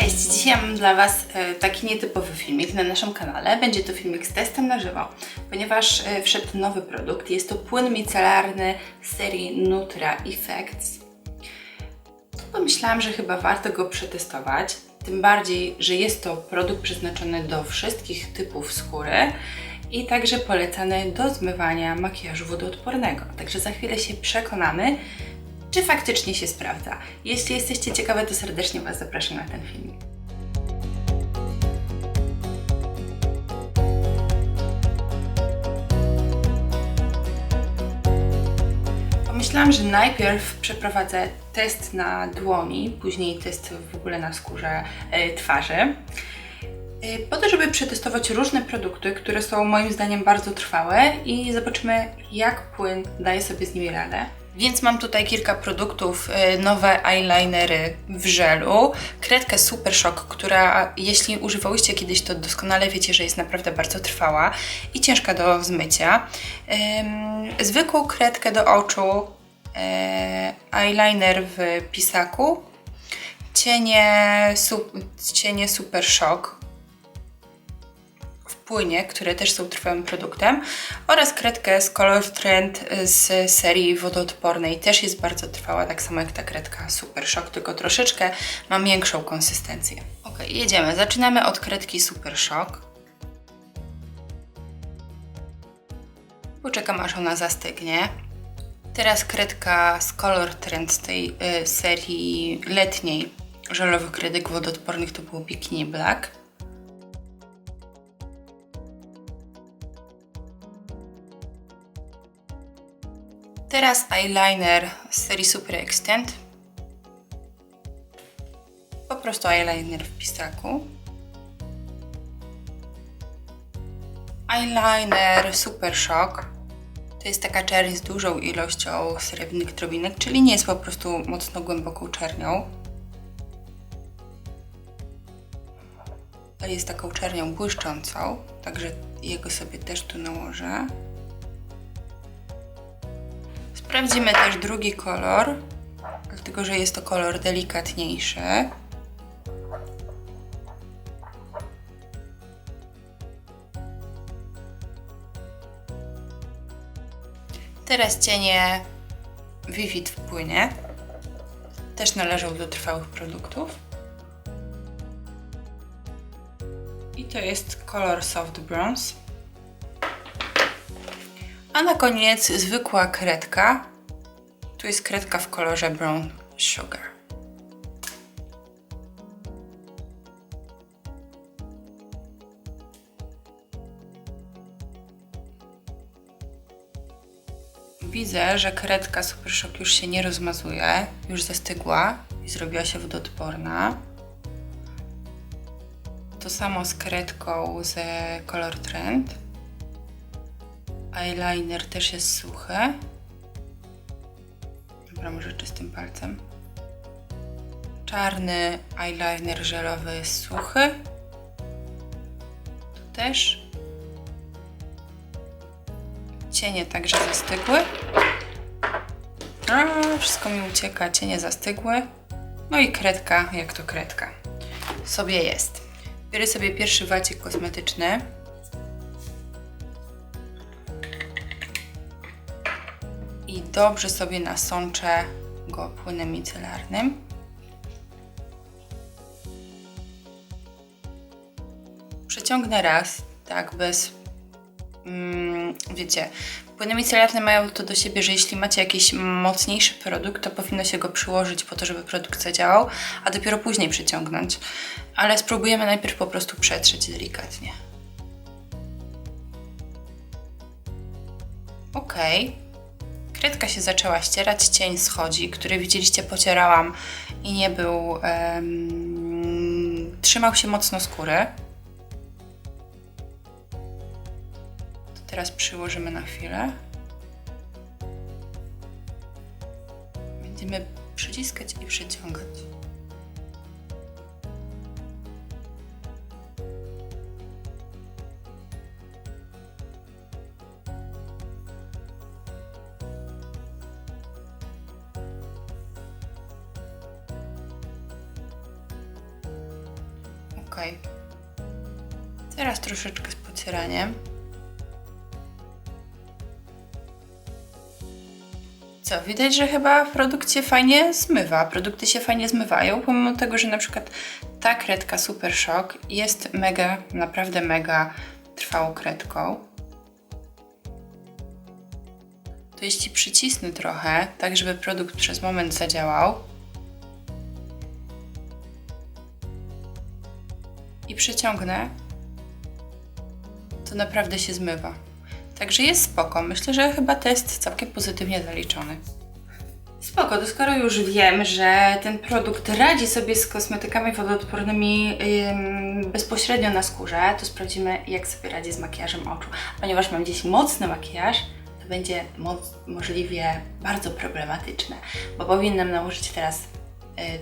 Cześć, dzisiaj mam dla Was e, taki nietypowy filmik na naszym kanale. Będzie to filmik z testem na żywo, ponieważ e, wszedł nowy produkt. Jest to płyn micelarny z serii Nutra Effects. Pomyślałam, że chyba warto go przetestować, tym bardziej, że jest to produkt przeznaczony do wszystkich typów skóry i także polecany do zmywania makijażu wodoodpornego. Także za chwilę się przekonamy, czy faktycznie się sprawdza. Jeśli jesteście ciekawe, to serdecznie Was zapraszam na ten filmik. Pomyślałam, że najpierw przeprowadzę test na dłoni, później test w ogóle na skórze e, twarzy. E, Po to, żeby przetestować różne produkty, które są moim zdaniem bardzo trwałe i zobaczymy, jak płyn daje sobie z nimi radę. Więc mam tutaj kilka produktów, e, nowe eyelinery w żelu, kredkę Super Shock, która jeśli używałyście kiedyś, to doskonale wiecie, że jest naprawdę bardzo trwała i ciężka do zmycia. Zwykłą kredkę do oczu, e, eyeliner w pisaku, cienie, cienie Super Shock płynie, które też są trwałym produktem oraz kredkę z Color Trend z serii wodoodpornej. Też jest bardzo trwała, tak samo jak ta kredka Super Shock, tylko troszeczkę ma większą konsystencję. Ok, jedziemy. Zaczynamy od kredki Super Shock. Poczekam aż ona zastygnie. Teraz kredka z Color Trend z tej y, serii letniej żelowych kredek wodoodpornych to było Bikini Black. Teraz eyeliner z serii Super Extend. Po prostu eyeliner w pisaku. Eyeliner Super Shock. To jest taka czerń z dużą ilością srebrnych drobinek, czyli nie jest po prostu mocno głęboką czernią. Ale jest taką czernią błyszczącą, także jego sobie też tu nałożę. Sprawdzimy też drugi kolor, dlatego że jest to kolor delikatniejszy. Teraz cienie Vivid w płynie. Też należą do trwałych produktów. I to jest kolor Soft Bronze. A na koniec zwykła kredka. Tu jest kredka w kolorze Brown Sugar. Widzę, że kredka Super Shock już się nie rozmazuje, już zastygła i zrobiła się wodoodporna. To samo z kredką z Color Trend. Eyeliner też jest suchy. Dobra, może czystym palcem. Czarny eyeliner żelowy jest suchy. Tu też. Cienie także zastygły. A, wszystko mi ucieka, cienie zastygły. No i kredka, jak to kredka. Sobie jest. Biorę sobie pierwszy wacik kosmetyczny. I dobrze sobie nasączę go płynem micelarnym. Przeciągnę raz, tak, bez. Mm, wiecie, płyny micelarne mają to do siebie, że jeśli macie jakiś mocniejszy produkt, to powinno się go przyłożyć po to, żeby produkt zadziałał, a dopiero później przeciągnąć. Ale spróbujemy najpierw po prostu przetrzeć delikatnie. Okej. Okay. Kredka się zaczęła ścierać, cień schodzi, który widzieliście pocierałam i nie był... Trzymał się mocno skóry. To teraz przyłożymy na chwilę. Będziemy przyciskać i przeciągać. Ok. Teraz troszeczkę z pocieraniem. Co, widać, że chyba produkt się fajnie zmywa. Produkty się fajnie zmywają, pomimo tego, że na przykład ta kredka Super Shock jest mega, naprawdę mega trwałą kredką. To jeśli przycisnę trochę, tak żeby produkt przez moment zadziałał i przeciągnę, to naprawdę się zmywa. Także jest spoko. Myślę, że chyba test całkiem pozytywnie zaliczony. Spoko, to skoro już wiem, że ten produkt radzi sobie z kosmetykami wodoodpornymi ym, bezpośrednio na skórze, to sprawdzimy, jak sobie radzi z makijażem oczu. Ponieważ mam dziś mocny makijaż, to będzie moc, możliwie bardzo problematyczne, bo powinnam nałożyć teraz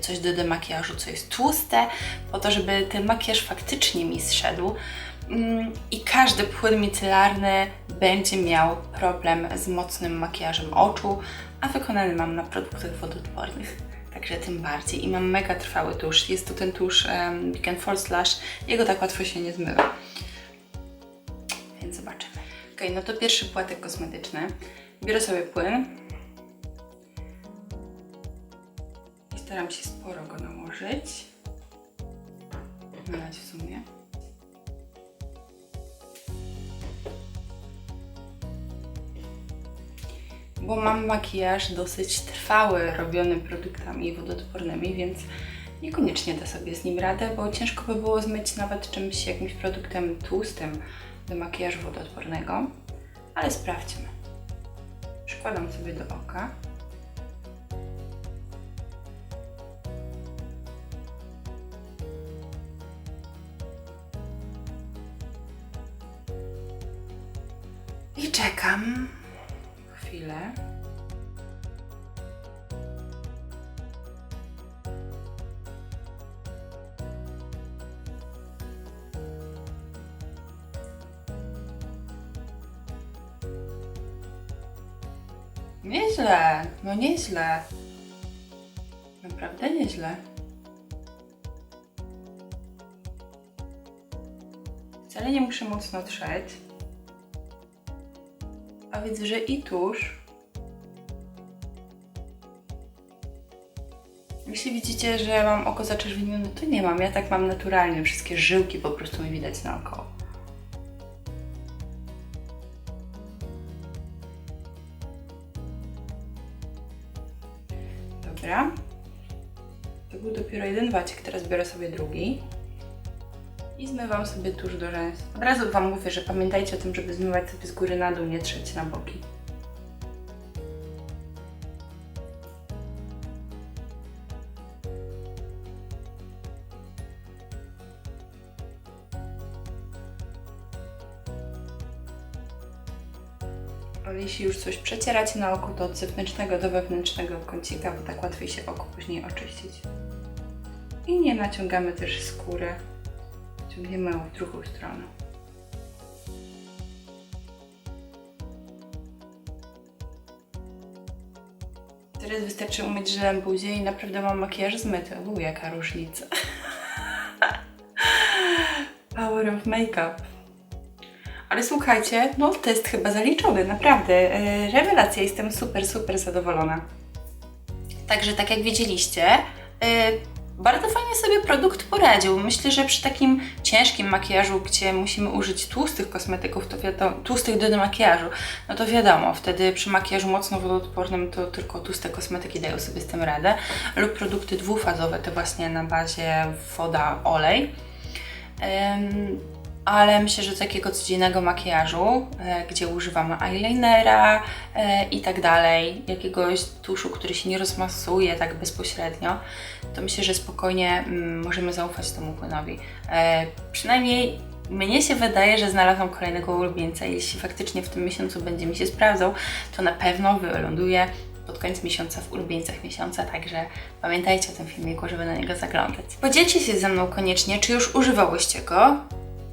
coś do demakijażu, co jest tłuste, po to, żeby ten makijaż faktycznie mi zszedł. Mm, I każdy płyn micelarny będzie miał problem z mocnym makijażem oczu, a wykonany mam na produktach wodoodpornych. Także tym bardziej. I mam mega trwały tusz. Jest to ten tusz um, Big False Lash. Jego tak łatwo się nie zmywa. Więc zobaczymy. Ok, no to pierwszy płatek kosmetyczny. Biorę sobie płyn. Staram się sporo go nałożyć. Nalać w sumie. bo mam makijaż dosyć trwały, robiony produktami wodoodpornymi, więc niekoniecznie da sobie z nim radę, bo ciężko by było zmyć nawet czymś, jakimś produktem tłustym do makijażu wodoodpornego. Ale sprawdźmy. Przykładam sobie do oka. I czekam chwilę. Nieźle, no nieźle. Naprawdę nieźle. Wcale nie muszę mocno trzeć. Widzę, że i tusz. Jeśli widzicie, że mam oko zaczerwienione, to nie mam. Ja tak mam naturalnie. Wszystkie żyłki po prostu mi widać naokoło. Dobra. To był dopiero jeden wacik, teraz biorę sobie drugi. I zmywam sobie tuż do rzęs. Od razu Wam mówię, że pamiętajcie o tym, żeby zmywać sobie z góry na dół, nie trzeć na boki. Ale jeśli już coś przecieracie na oku, to od zewnętrznego do wewnętrznego kącika, bo tak łatwiej się oko później oczyścić. I nie naciągamy też skóry ciągniemy ją w drugą stronę. Teraz wystarczy umyć żelem buzię i naprawdę mam makijaż zmyty. U, jaka różnica. Power of makeup. Ale słuchajcie, no test chyba zaliczony, naprawdę. E, rewelacja, jestem super, super zadowolona. Także tak jak widzieliście, e, bardzo fajnie sobie produkt poradził. Myślę, że przy takim ciężkim makijażu, gdzie musimy użyć tłustych kosmetyków, to wiadomo, tłustych do makijażu, no to wiadomo, wtedy przy makijażu mocno wodoodpornym to tylko tłuste kosmetyki dają sobie z tym radę, lub produkty dwufazowe, te właśnie na bazie woda, olej. Ym, ale myślę, że takiego codziennego makijażu, e, gdzie używamy eyelinera e, i tak dalej, jakiegoś tuszu, który się nie rozmasuje tak bezpośrednio, to myślę, że spokojnie mm, możemy zaufać temu płynowi. E, przynajmniej mnie się wydaje, że znalazłam kolejnego ulubieńca. Jeśli faktycznie w tym miesiącu będzie mi się sprawdzał, to na pewno wyląduje pod koniec miesiąca w ulubieńcach miesiąca, także pamiętajcie o tym filmiku, żeby na niego zaglądać. Podzielcie się ze mną koniecznie, czy już używałyście go,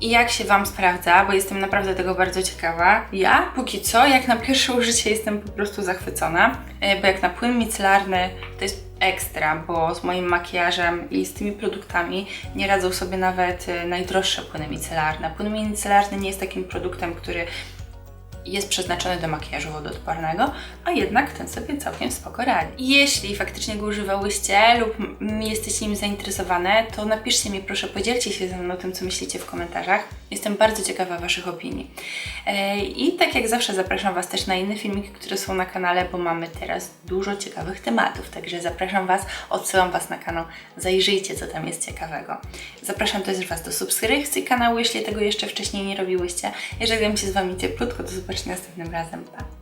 i jak się Wam sprawdza, bo jestem naprawdę tego bardzo ciekawa. Ja póki co, jak na pierwsze użycie jestem po prostu zachwycona, e, bo jak na płyn micelarny to jest ekstra, bo z moim makijażem i z tymi produktami nie radzą sobie nawet y, najdroższe płyny micelarne. Płyn micelarny nie jest takim produktem, który jest przeznaczony do makijażu wodoodpornego, a jednak ten sobie całkiem spoko radzi. Jeśli faktycznie go używałyście lub jesteście nim zainteresowane, to napiszcie mi proszę, podzielcie się ze mną tym, co myślicie w komentarzach. Jestem bardzo ciekawa Waszych opinii. E, I tak jak zawsze zapraszam Was też na inne filmiki, które są na kanale, bo mamy teraz dużo ciekawych tematów, także zapraszam Was, odsyłam Was na kanał, zajrzyjcie, co tam jest ciekawego. Zapraszam też Was do subskrypcji kanału, jeśli tego jeszcze wcześniej nie robiłyście. Jeżeli mi się z Wami cieplutko, to zobaczcie następnym razem. Pa!